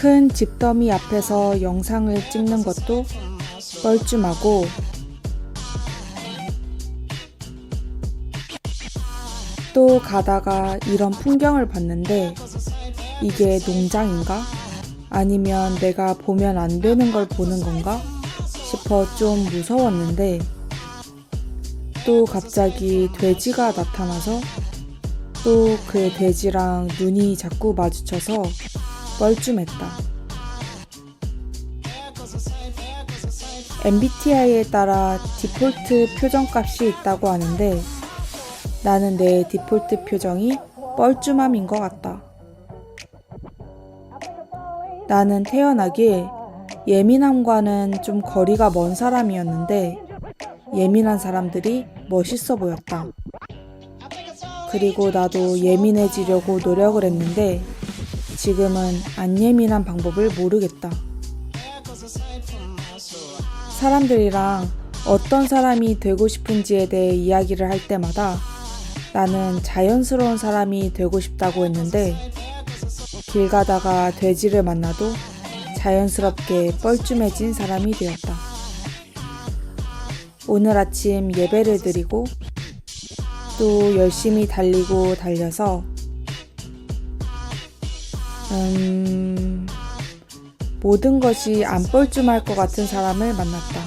큰 집더미 앞에서 영상을 찍는 것도 뻘쭘하고 또 가다가 이런 풍경을 봤는데 이게 농장인가? 아니면 내가 보면 안 되는 걸 보는 건가? 싶어 좀 무서웠는데 또 갑자기 돼지가 나타나서 또 그 돼지랑 눈이 자꾸 마주쳐서 뻘쭘했다. MBTI에 따라 디폴트 표정값이 있다고 하는데 나는 내 디폴트 표정이 뻘쭘함인 것 같다. 나는 태어나길 예민함과는 좀 거리가 먼 사람이었는데 예민한 사람들이 멋있어 보였다. 그리고 나도 예민해지려고 노력을 했는데 지금은 안 예민한 방법을 모르겠다. 사람들이랑 어떤 사람이 되고 싶은지에 대해 이야기를 할 때마다 나는 자연스러운 사람이 되고 싶다고 했는데 길 가다가 돼지를 만나도 자연스럽게 뻘쭘해진 사람이 되었다. 오늘 아침 예배를 드리고 또 열심히 달리고 달려서 음, 모든 것이 안 뻘쭘할 것 같은 사람을 만났다.